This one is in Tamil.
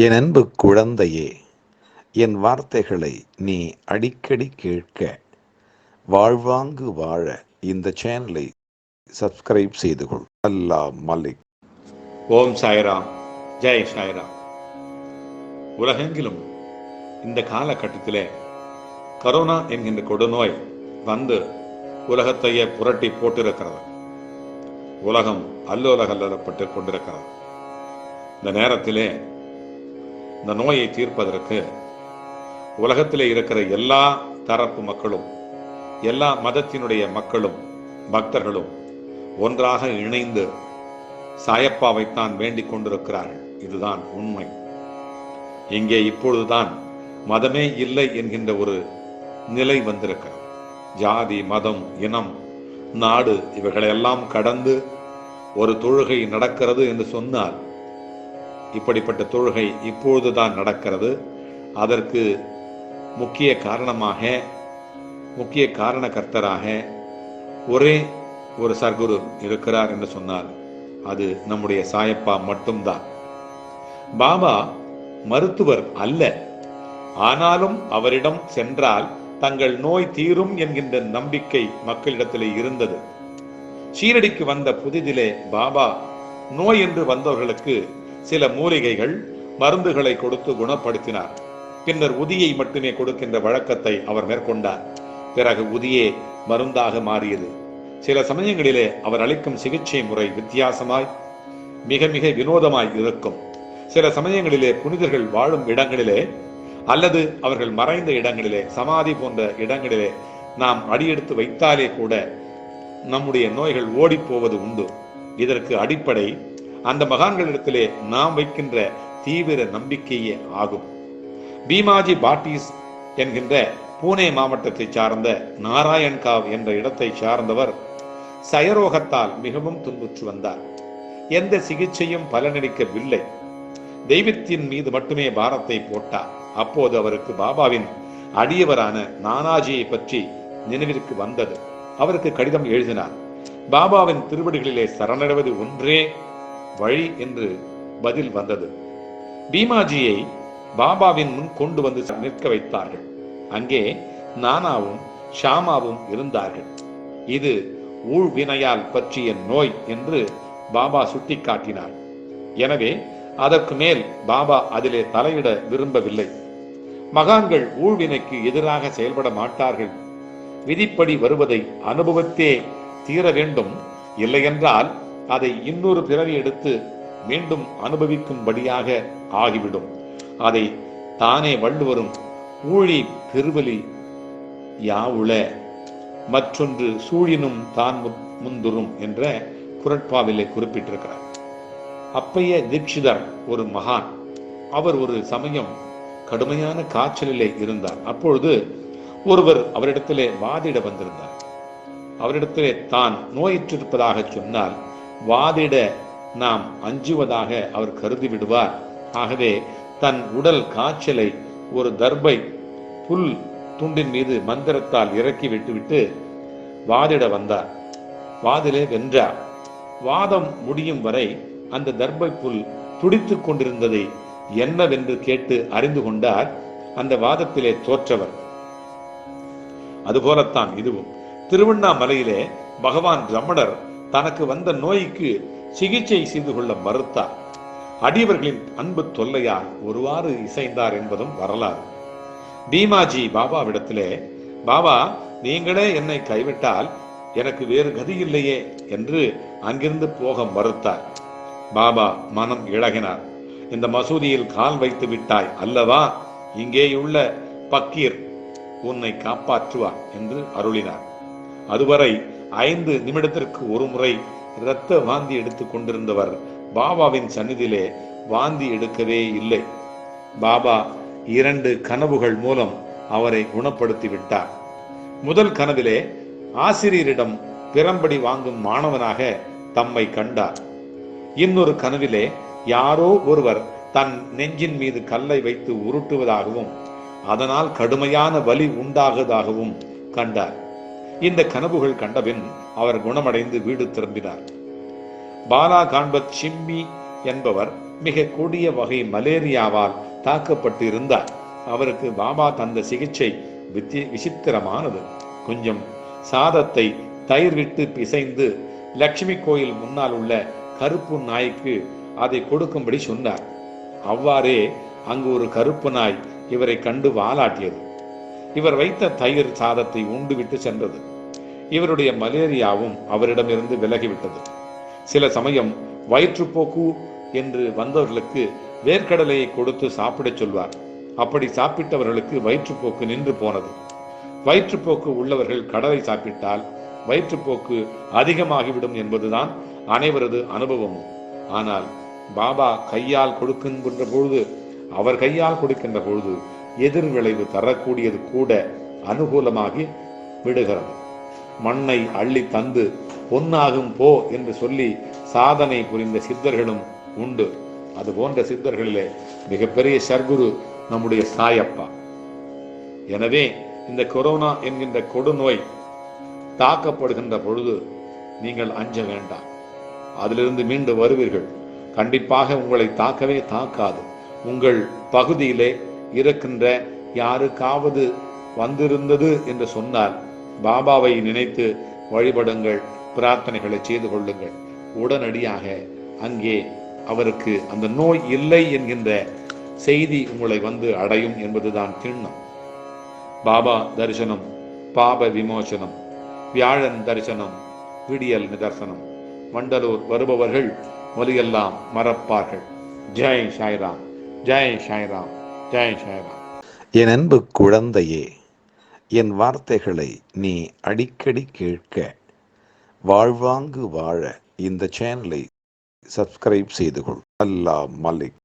என் அன்பு குழந்தையே என் வார்த்தைகளை நீ அடிக்கடி கேட்க வாழ்வாங்கு வாழ இந்த சேனலை சப்ஸ்கிரைப் செய்து கொள். அல்லா மலிக். ஓம் சாய்ராம். ஜெய் சாய்ராம். உலகெங்கிலும் இந்த காலகட்டத்திலே கரோனா என்கின்ற கொடுநோய் வந்து உலகத்தையே புரட்டி போட்டிருக்கிறது. உலகம் அல்லோலகல்லப்பட்டு கொண்டிருக்கிறது. இந்த நேரத்திலே இந்த நோயை தீர்ப்பதற்கு உலகத்திலே இருக்கிற எல்லா தரப்பு மக்களும் எல்லா மதத்தினுடைய மக்களும் பக்தர்களும் ஒன்றாக இணைந்து சாயப்பாவைத்தான் வேண்டிக் கொண்டிருக்கிறார்கள். இதுதான் உண்மை. இங்கே இப்பொழுதுதான் மதமே இல்லை என்கின்ற ஒரு நிலை வந்திருக்கிறது. ஜாதி மதம் இனம் நாடு இவைகளையெல்லாம் கடந்து ஒரு தொழுகை நடக்கிறது என்று சொன்னால் இப்படிப்பட்ட தொழுகை இப்பொழுதுதான் நடக்கிறது. அதற்கு முக்கிய காரணமாக முக்கிய காரணகர்த்தராக ஒரே ஒரு சர்க்குரு இருக்கிறார் என்று சொன்னால் அது நம்முடைய சாயப்பா மட்டும்தான். பாபா மருத்துவர் அல்ல. ஆனாலும் அவரிடம் சென்றால் தங்கள் நோய் தீரும் என்கின்ற நம்பிக்கை மக்களிடத்திலே இருந்தது. ஷீரடிக்கு வந்த புதிதிலே பாபா நோய் என்று வந்தவர்களுக்கு சில மூலிகைகள் மருந்துகளை கொடுத்து குணப்படுத்தினார். பின்னர் உதியை மட்டுமே கொடுக்கின்ற வழக்கத்தை அவர் மேற்கொண்டார். பிறகு உதியே மருந்தாக மாறியது. சில சமயங்களிலே அவர் அளிக்கும் சிகிச்சை முறை வித்தியாசமாய் மிக மிக வினோதமாய் இருக்கும். சில சமயங்களிலே புனிதர்கள் வாழும் இடங்களிலே அல்லது அவர்கள் மறைந்த இடங்களிலே சமாதி போன்ற இடங்களிலே நாம் அடியெடுத்து வைத்தாலே கூட நம்முடைய நோய்கள் ஓடிப் போவது உண்டு. இதற்கு அடிப்படை அந்த மகான்களிடத்திலே நாம் வைக்கின்ற தீவிர நம்பிக்கையே ஆகும். பீமாஜி பாட்டீஸ் என்கின்ற பூனே மாவட்டத்தை சார்ந்த நாராயண்காவ் என்ற இடத்தை சார்ந்தவர் சயரோகத்தால் மிகவும் துன்புற்று வந்தார். எந்த சிகிச்சையும் பலனளிக்கவில்லை. தெய்வத்தின் மீது மட்டுமே பாரத்தை போட்டார். அப்போது அவருக்கு பாபாவின் அடியவரான நானாஜியை பற்றி நினைவிற்கு வந்தது. அவருக்கு கடிதம் எழுதினார். பாபாவின் திருவடிகளிலே சரணடைவது ஒன்றே வழி என்று பதில் வந்தது. பீமாஜியை பாபாவின் முன் கொண்டு வந்து நிற்க வைத்தார்கள். அங்கே நானாவும் ஷாமாவும் இருந்தார்கள். இது ஊழ்வினையால் பற்றிய நோய் என்று பாபா சுட்டிக்காட்டினார். எனவே அதற்கு மேல் பாபா அதிலே தலையிட விரும்பவில்லை. மகான்கள் ஊழ்வினைக்கு எதிராக செயல்பட மாட்டார்கள். விதிப்படி வருவதை அனுபவத்தே தீர வேண்டும். இல்லையென்றால் அதை இன்னொரு பிறவி எடுத்து மீண்டும் அனுபவிக்கும்படியாக ஆகிவிடும். அதை தானே வள்ளுவரும் ஊழி பெருவலி யாவுள மற்றொன்று சூழினும் தான் முந்துரும் என்ற குரட்பாவிலே குறிப்பிட்டிருக்கிறார். அப்பைய தீட்சிதர் ஒரு மகான். அவர் ஒரு சமயம் கடுமையான காய்ச்சலிலே இருந்தார். அப்பொழுது ஒருவர் அவரிடத்திலே வாதிட வந்திருந்தார். அவரிடத்திலே தான் நோயிற்றிருப்பதாக சொன்னால் வாதிட நாம் அஞ்சுவதாக அவர் கருதி விடுவார் ஆகவே தன் உடல் காய்ச்சலை ஒரு தர்பை புல் துண்டின் மீது மந்திரத்தால் இறக்கி விட்டுவிட்டு வாதிட வந்தார். வாதிலே வென்றார். வாதம் முடியும் வரை அந்த தர்பை புல் துடித்துக் கொண்டிருந்ததை என்னவென்று கேட்டு அறிந்து கொண்டார் அந்த வாதத்திலே தோற்றவர். அதுபோலத்தான் இதுவும். திருவண்ணாமலையிலே பகவான் ரமணர் தனக்கு வந்த நோய்க்கு சிகிச்சை செய்து கொள்ள மறுத்தார். அடியவர்களின் அன்பு தொல்லையால் ஒருவாறு இசைந்தார் என்பதும் வரலாறு. பீமாஜி பாபாவிடத்திலே பாபா நீங்களே என்னை கைவிட்டால் எனக்கு வேறு கதி இல்லையே என்று அங்கிருந்து போக மறுத்தார். பாபா மனம் இழகினார். இந்த மசூதியில் கால் வைத்து விட்டாய் அல்லவா? இங்கேயுள்ள பக்கீர் உன்னை காப்பாற்றுவார் என்று அருளினார். அதுவரை ஐந்து நிமிடத்திற்கு ஒரு முறை இரத்த வாந்தி எடுத்துக் கொண்டிருந்தவர். பாபாவின் சந்நிதியிலே வாந்தி எடுக்கவே இல்லை. பாபா இரண்டு கனவுகள் மூலம் அவரை குணப்படுத்தி விட்டார் முதல் கனவிலே ஆசிரியரிடம் பிறம்படி வாங்கும் மாணவனாக தம்மை கண்டார். இன்னொரு கனவிலே யாரோ ஒருவர் தன் நெஞ்சின் மீது கல்லை வைத்து உருட்டுவதாகவும் அதனால் கடுமையான வலி உண்டாகுவதாகவும் கண்டார். இந்த கனவுகள் கண்டபின் அவர் குணமடைந்து வீடு திரும்பினார். பாலா காண்பத் சிம்மி என்பவர் மிக கொடிய வகை மலேரியாவால் தாக்கப்பட்டு இருந்தார் அவருக்கு பாபா தந்த சிகிச்சை விசித்திரமானது. கொஞ்சம் சாதத்தை தயிர் விட்டு பிசைந்து லட்சுமி கோயில் முன்னால் உள்ள கருப்பு நாய்க்கு அதை கொடுக்கும்படி சொன்னார். அவ்வாறே அங்கு ஒரு கருப்பு நாய் இவரை கண்டு வாலாட்டியது. இவர் வைத்த தயிர் சாதத்தை உண்டுவிட்டு சென்றது. இவருடைய மலேரியாவும் அவரிடமிருந்து விலகிவிட்டது. சில சமயம் வயிற்றுப்போக்கு என்று வந்தவர்களுக்கு வேர்க்கடலையை கொடுத்து சாப்பிடச் சொல்வார். அப்படி சாப்பிட்டவர்களுக்கு வயிற்றுப்போக்கு நின்று போனது. வயிற்றுப்போக்கு உள்ளவர்கள் கடலை சாப்பிட்டால் வயிற்றுப்போக்கு அதிகமாகிவிடும் என்பதுதான் அனைவரது அனுபவமும். ஆனால் பாபா கையால் கொடுக்கின்ற பொழுது அவர் கையால் கொடுக்கின்ற பொழுது எதிர் விளைவு தரக்கூடியது கூட அனுகூலமாகி விடுகிறது. மண்ணை அள்ளி தந்து பொன்னாகும் போ என்று சொல்லி சாதனை புரிந்த சித்தர்களும் உண்டு. அது போன்ற சித்தர்களிலே மிகப்பெரிய சர்க்குரு நம்முடைய சாயப்பா. எனவே இந்த கொரோனா என்கின்ற கொடுநோய் தாக்கப்படுகின்ற பொழுது நீங்கள் அஞ்ச வேண்டாம். அதிலிருந்து மீண்டு வருவீர்கள். கண்டிப்பாக உங்களை தாக்கவே தாக்காது. உங்கள் பகுதியிலே இருக்கின்ற யாருக்காவது வந்திருந்தது என்று சொன்னால் பாபாவை நினைத்து வழிபடுங்கள் பிரார்த்தனைகளை செய்து கொள்ளுங்கள். உடனடியாக அங்கே அவருக்கு அந்த நோய் இல்லை என்கின்ற செய்தி உங்களை வந்து அடையும் என்பதுதான் திண்ணம். பாபா தரிசனம் பாப விமோசனம் வியாழன் தரிசனம் விடியல் நிதர்சனம் வண்டலூர் வருபவர்கள் ஒலியெல்லாம் மறப்பார்கள். ஜெய் சாய்ராம் ஜெய் சாய்ராம். ஜெய் சாய்ராம் என் அன்பு குழந்தையே என் வார்த்தைகளை நீ அடிக்கடி கேட்க வாழ்வாங்கு வாழ இந்த சேனலை சப்ஸ்கிரைப் செய்து கொள். அல்லா மலிக்.